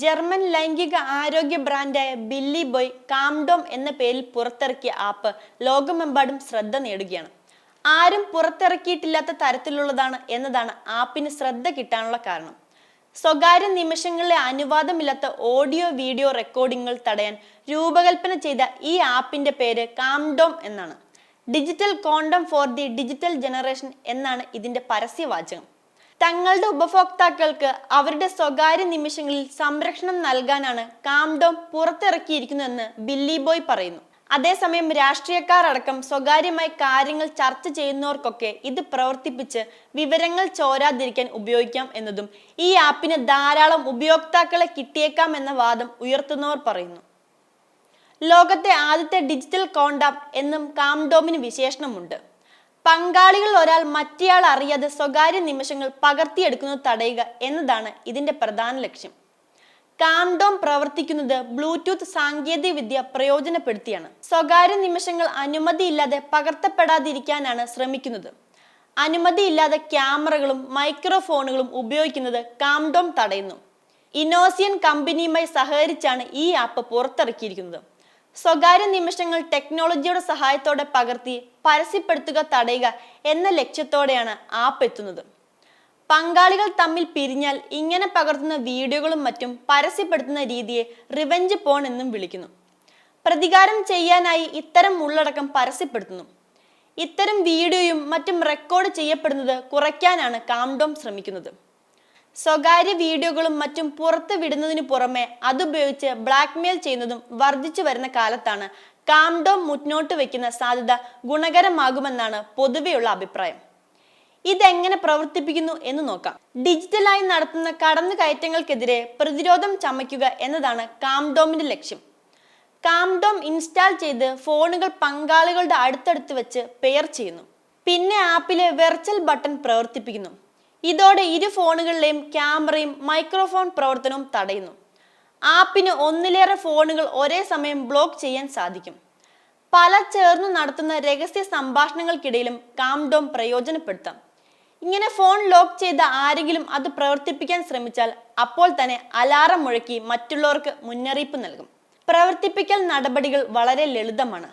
German ലൈംഗിക ആരോഗ്യ ബ്രാൻഡായ Billy boy കാംഡോം എന്ന പേരിൽ പുറത്തിറക്കിയ ആപ്പ് ലോകമെമ്പാടും ശ്രദ്ധ നേടുകയാണ്. ആരും പുറത്തിറക്കിയിട്ടില്ലാത്ത തരത്തിലുള്ളതാണ് എന്നതാണ് ആപ്പിന് ശ്രദ്ധ കിട്ടാനുള്ള കാരണം. സ്വകാര്യ നിമിഷങ്ങളിലെ അനുവാദമില്ലാത്ത ഓഡിയോ വീഡിയോ റെക്കോർഡിങ്ങുകൾ തടയാൻ രൂപകൽപ്പന ചെയ്ത ഈ ആപ്പിന്റെ പേര് കാംഡോം എന്നാണ്. Digital condom for the digital generation എന്നാണ് ഇതിന്റെ പരസ്യവാചകം. തങ്ങളുടെ ഉപഭോക്താക്കൾക്ക് അവരുടെ സ്വകാര്യ നിമിഷങ്ങളിൽ സംരക്ഷണം നൽകാനാണ് കാംഡോം പുറത്തിറക്കിയിരിക്കുന്നതെന്ന് ബില്ലി ബോയ് പറയുന്നു. അതേസമയം രാഷ്ട്രീയക്കാർ അടക്കം സ്വകാര്യമായി കാര്യങ്ങൾ ചർച്ച ചെയ്യുന്നവർക്കൊക്കെ ഇത് പ്രവർത്തിപ്പിച്ച് വിവരങ്ങൾ ചോരാതിരിക്കാൻ ഉപയോഗിക്കാം എന്നതും ഈ ആപ്പിന് ധാരാളം ഉപയോക്താക്കളെ കിട്ടിയേക്കാം എന്ന വാദം ഉയർത്തുന്നവർ പറയുന്നു. ലോകത്തെ ആദ്യത്തെ ഡിജിറ്റൽ കോണ്ടാപ്പ് എന്നും കാംഡോമിന് വിശേഷണമുണ്ട്. പങ്കാളികൾ ഒരാൾ മറ്റേയാൾ അറിയാതെ സ്വകാര്യ നിമിഷങ്ങൾ പകർത്തിയെടുക്കുന്നത് തടയുക എന്നതാണ് ഇതിന്റെ പ്രധാന ലക്ഷ്യം. കാംഡോം പ്രവർത്തിക്കുന്നത് ബ്ലൂടൂത്ത് സാങ്കേതിക വിദ്യ പ്രയോജനപ്പെടുത്തിയാണ്. സ്വകാര്യ നിമിഷങ്ങൾ അനുമതിയില്ലാതെ പകർത്തപ്പെടാതിരിക്കാനാണ് ശ്രമിക്കുന്നത്. അനുമതിയില്ലാതെ ക്യാമറകളും മൈക്രോഫോണുകളും ഉപയോഗിക്കുന്നത് കാംഡോം തടയുന്നു. ഇനോസിയൻ കമ്പനിയുമായി സഹകരിച്ചാണ് ഈ ആപ്പ് പുറത്തിറക്കിയിരിക്കുന്നത്. സ്വകാര്യ നിമിഷങ്ങൾ ടെക്നോളജിയുടെ സഹായത്തോടെ പകർത്തി പരസ്യപ്പെടുത്തുക തടയുക എന്ന ലക്ഷ്യത്തോടെയാണ് ആപ്പ് എത്തുന്നത്. പങ്കാളികൾ തമ്മിൽ പിരിഞ്ഞാൽ ഇങ്ങനെ പകർത്തുന്ന വീഡിയോകളും മറ്റും പരസ്യപ്പെടുത്തുന്ന രീതിയെ റിവെഞ്ച് പോൺ എന്നും വിളിക്കുന്നു. പ്രതികാരം ചെയ്യാനായി ഇത്തരം ഉള്ളടക്കം പരസ്യപ്പെടുത്തുന്നു. ഇത്തരം വീഡിയോയും മറ്റും റെക്കോർഡ് ചെയ്യപ്പെടുന്നത് കുറയ്ക്കാനാണ് കാംഡോം ശ്രമിക്കുന്നത്. സ്വകാര്യ വീഡിയോകളും മറ്റും പുറത്ത് വിടുന്നതിന് പുറമെ അതുപയോഗിച്ച് ബ്ലാക്ക്മെയിൽ ചെയ്യുന്നതും വർദ്ധിച്ചു വരുന്ന കാലത്താണ് കാംഡോം മുന്നോട്ട് വയ്ക്കുന്ന സാധ്യത ഗുണകരമാകുമെന്നാണ് പൊതുവെയുള്ള അഭിപ്രായം. ഇതെങ്ങനെ പ്രവർത്തിപ്പിക്കുന്നു എന്ന് നോക്കാം. ഡിജിറ്റലായി നടത്തുന്ന കടന്നുകയറ്റങ്ങൾക്കെതിരെ പ്രതിരോധം ചമയ്ക്കുക എന്നതാണ് കാംഡോമിന്റെ ലക്ഷ്യം. കാംഡോം ഇൻസ്റ്റാൾ ചെയ്ത് ഫോണുകൾ പങ്കാളികളുടെ അടുത്തടുത്ത് വെച്ച് പെയർ ചെയ്യുന്നു. പിന്നെ ആപ്പിലെ വെർച്വൽ ബട്ടൺ പ്രവർത്തിപ്പിക്കുന്നു. ഇതോടെ ഇരു ഫോണുകളിലെയും ക്യാമറയും മൈക്രോഫോൺ പ്രവർത്തനവും തടയുന്നു. ആപ്പിന് ഒന്നിലേറെ ഫോണുകൾ ഒരേ സമയം ബ്ലോക്ക് ചെയ്യാൻ സാധിക്കും. പല ചേർന്ന് നടത്തുന്ന രഹസ്യ സംഭാഷണങ്ങൾക്കിടയിലും കാംഡോം പ്രയോജനപ്പെടുത്താം. ഇങ്ങനെ ഫോൺ ലോക്ക് ചെയ്ത ആരെങ്കിലും അത് പ്രവർത്തിപ്പിക്കാൻ ശ്രമിച്ചാൽ അപ്പോൾ തന്നെ അലാറം മുഴക്കി മറ്റുള്ളവർക്ക് മുന്നറിയിപ്പ് നൽകും. പ്രവർത്തിപ്പിക്കൽ നടപടികൾ വളരെ ലളിതമാണ്.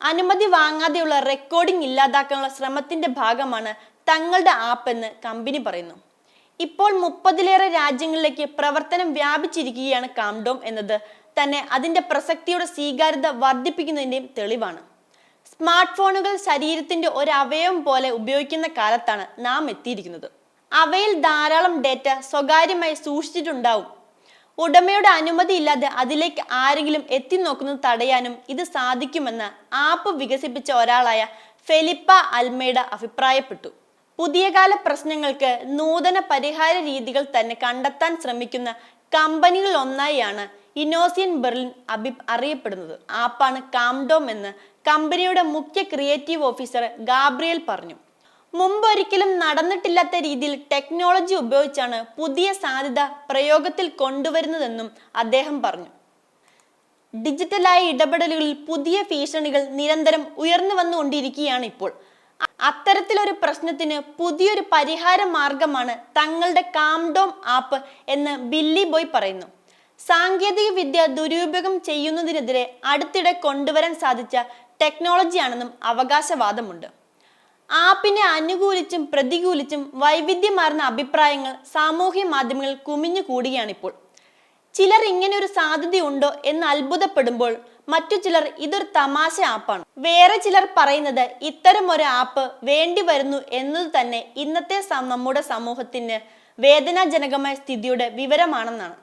അനുമതി വാങ്ങാതെയുള്ള റെക്കോർഡിംഗ് ഇല്ലാതാക്കാനുള്ള ശ്രമത്തിന്റെ ഭാഗമാണ് തങ്ങളുടെ ആപ്പ് എന്ന് കമ്പനി പറയുന്നു. ഇപ്പോൾ മുപ്പതിലേറെ രാജ്യങ്ങളിലേക്ക് പ്രവർത്തനം വ്യാപിച്ചിരിക്കുകയാണ് കാംഡോം എന്നത്. തന്നെ അതിന്റെ പ്രസക്തിയുടെ സ്വീകാര്യത വർദ്ധിപ്പിക്കുന്നതിന്റെയും തെളിവാണ്. സ്മാർട്ട് ഫോണുകൾ ശരീരത്തിന്റെ ഒരു അവയവം പോലെ ഉപയോഗിക്കുന്ന കാലത്താണ് നാം എത്തിയിരിക്കുന്നത്. അവയിൽ ധാരാളം ഡേറ്റ സ്വകാര്യമായി സൂക്ഷിച്ചിട്ടുണ്ടാവും. ഉടമയുടെ അനുമതി ഇല്ലാതെ അതിലേക്ക് ആരെങ്കിലും എത്തി നോക്കുന്നത് തടയാനും ഇത് സാധിക്കുമെന്ന് ആപ്പ് വികസിപ്പിച്ച ഒരാളായ ഫെലിപ്പ അൽമേഡ അഭിപ്രായപ്പെട്ടു. പുതിയ കാല പ്രശ്നങ്ങൾക്ക് നൂതന പരിഹാര രീതികൾ തന്നെ കണ്ടെത്താൻ ശ്രമിക്കുന്ന കമ്പനികൾ ഒന്നായാണ് ഇനോസിയൻ ബെർലിൻ അഭി അറിയപ്പെടുന്നത്. ആപ്പാണ് കാംഡോം എന്ന് കമ്പനിയുടെ മുഖ്യ ക്രിയേറ്റീവ് ഓഫീസർ ഗാബ്രിയൽ പറഞ്ഞു. മുമ്പൊരിക്കലും നടന്നിട്ടില്ലാത്ത രീതിയിൽ ടെക്നോളജി ഉപയോഗിച്ചാണ് പുതിയ സാധ്യത പ്രയോഗത്തിൽ കൊണ്ടുവരുന്നതെന്നും അദ്ദേഹം പറഞ്ഞു. ഡിജിറ്റലായ ഇടപെടലുകളിൽ പുതിയ ഭീഷണികൾ നിരന്തരം ഉയർന്നു വന്നുകൊണ്ടിരിക്കുകയാണ് ഇപ്പോൾ. അത്തരത്തിലൊരു പ്രശ്നത്തിന് പുതിയൊരു പരിഹാര മാർഗമാണ് തങ്ങളുടെ കാംഡോം ആപ്പ് എന്ന് ബില്ലി ബോയ് പറയുന്നു. സാങ്കേതിക വിദ്യ ദുരുപയോഗം ചെയ്യുന്നതിനെതിരെ അടുത്തിടെ കൊണ്ടുവരാൻ സാധിച്ച ടെക്നോളജിയാണെന്നും അവകാശവാദമുണ്ട്. ആപ്പിനെ അനുകൂലിച്ചും പ്രതികൂലിച്ചും വൈവിധ്യമാർന്ന അഭിപ്രായങ്ങൾ സാമൂഹ്യ മാധ്യമങ്ങളിൽ കുമിഞ്ഞു കൂടുകയാണിപ്പോൾ ചിലർ ഇങ്ങനെ ഒരു സാധ്യതയുണ്ടോ എന്ന് അത്ഭുതപ്പെടുമ്പോൾ മറ്റു ചിലർ ഇതൊരു തമാശ ആപ്പാണ്. വേറെ ചിലർ പറയുന്നത് ഇത്തരം ഒരു ആപ്പ് വേണ്ടി വരുന്നു എന്നത് തന്നെ ഇന്നത്തെ നമ്മുടെ സമൂഹത്തിന് വേദനാജനകമായ സ്ഥിതിയുടെ വിവരമാണെന്നാണ്.